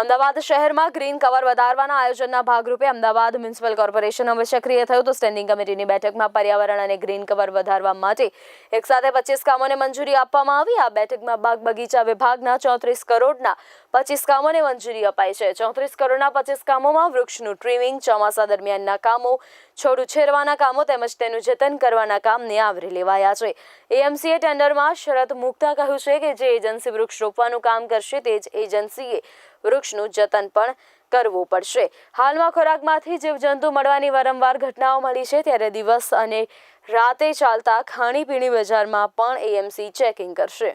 અમદાવાદ શહેરમાં green cover વધારવાના આયોજનના ભાગરૂપે અમદાવાદ મ્યુનિસિપલ કોર્પોરેશન હવે સક્રિય થયું તો સ્ટેન્ડિંગ કમિટીની બેઠકમાં પર્યાવરણ અને ગ્રીન કવર વધારવા માટે એક સાથે પચીસ કામોને મંજૂરી આપવામાં આવી. આ બેઠકમાં બાગ બગીચા વિભાગના ચોત્રીસ કરોડના પચીસ કામોને મંજૂરી અપાઈ છે. ચોત્રીસ કરોડના પચીસ કામોમાં વૃક્ષનું ટ્રીમિંગ, ચોમાસા દરમિયાનના કામો છોડ ઉછેરવાના કામો તેમજ તેનું જતન કરવાના કામને આવરી લેવાયા છે. એએમસીએ ટેન્ડરમાં શરત મૂકતા કહ્યું છે કે જે એજન્સી વૃક્ષ રોપવાનું કામ કરશે તે જ એજન્સીએ વૃક્ષનું જતન પણ કરવું પડશે. હાલમાં ખોરાકમાંથી જીવજંતુ મળવાની વારંવાર ઘટનાઓ મળી છે ત્યારે દિવસ અને રાતે ચાલતા ખાણીપીણી બજારમાં પણ એએમસી ચેકિંગ કરશે.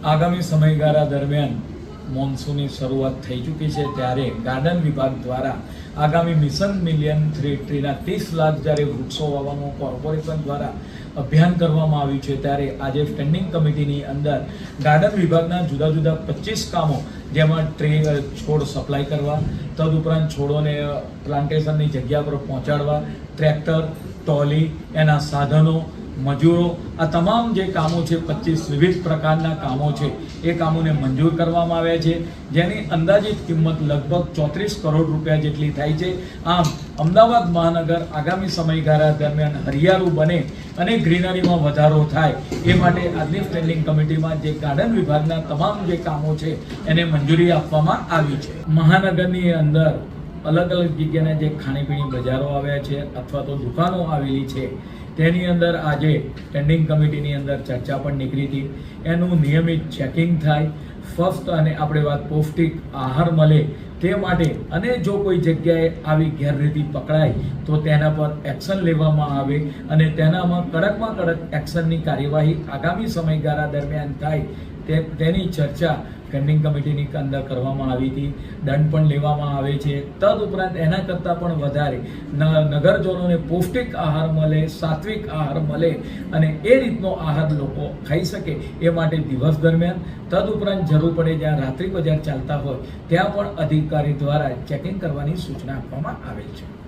આગામી સમયગાળા દરમિયાન મોન્સૂનની શરૂઆત થઈ ચૂકી છે ત્યારે ગાર્ડન વિભાગ દ્વારા આગામી મિશન મિલિયન થ્રી ટ્રીના ત્રીસ લાખ જ્યારે વૃક્ષો વાવવાનું કોર્પોરેશન દ્વારા અભિયાન કરવામાં આવ્યું છે ત્યારે આજે સ્ટેન્ડિંગ કમિટીની અંદર ગાર્ડન વિભાગના જુદા જુદા પચીસ કામો જેમાં ટ્રી છોડ સપ્લાય કરવા, તદુપરાંત છોડોને પ્લાન્ટેશનની જગ્યા પર પહોંચાડવા, ટ્રેક્ટર ટ્રોલી એના સાધનો મજૂરો, આ તમામ જે કામો છે, પચીસ વિવિધ પ્રકારના કામો છે, એ કામોને મંજૂર કરવામાં આવ્યા છે. જેની અંદાજિત કિંમત લગભગ ચોત્રીસ કરોડ રૂપિયા જેટલી થાય છે. આમ, અમદાવાદ મહાનગર આગામી સમયગાળા દરમિયાન હરિયાળું બને અને ગ્રીનરીમાં વધારો થાય, એ માટે આજની સ્ટેન્ડિંગ કમિટીમાં જે ગાર્ડન વિભાગના તમામ જે કામો છે, એને મંજૂરી આપવામાં આવી છે. મહાનગરની અંદર અલગ અલગ જગ્યાના જે ખાણીપીણી બજારો આવ્યા છે અથવા તો દુકાનો આવેલી છે, તેની અંદર આજે સ્ટેન્ડિંગ કમિટીની અંદર ચર્ચા પણ નીકળી હતી. એનું નિયમિત ચેકિંગ થાય ફર્સ્ટ અને આપણે વાત પૌષ્ટિક આહાર મળે તે માટે અને જો કોઈ જગ્યાએ આવી ગેરરીતિ પકડાય, તો તેના પર એક્શન લેવામાં આવે અને તેનામાં કડકમાં કડક એક્શનની કાર્યવાહી આગામી સમયગાળા દરમિયાન થાય તે તેની ચર્ચા સ્ટેન્ડિંગ કમિટીની અંદર કરવામાં આવી હતી. દંડ પણ લેવામાં આવે છે. તદ ઉપરાંત એના કરતાં પણ વધારે નગરજનોને પૌષ્ટિક આહાર મળે, સાત્વિક આહાર મળે અને એ રીતનો આહાર લોકો ખાઈ શકે એ માટે દિવસ દરમિયાન. તદ ઉપરાંત જરૂર પડે જ્યાં રાત્રિ બજાર ચાલતા હોય, ત્યાં પણ અધિકારી દ્વારા ચેકિંગ કરવાની સૂચના આપવામાં આવે છે.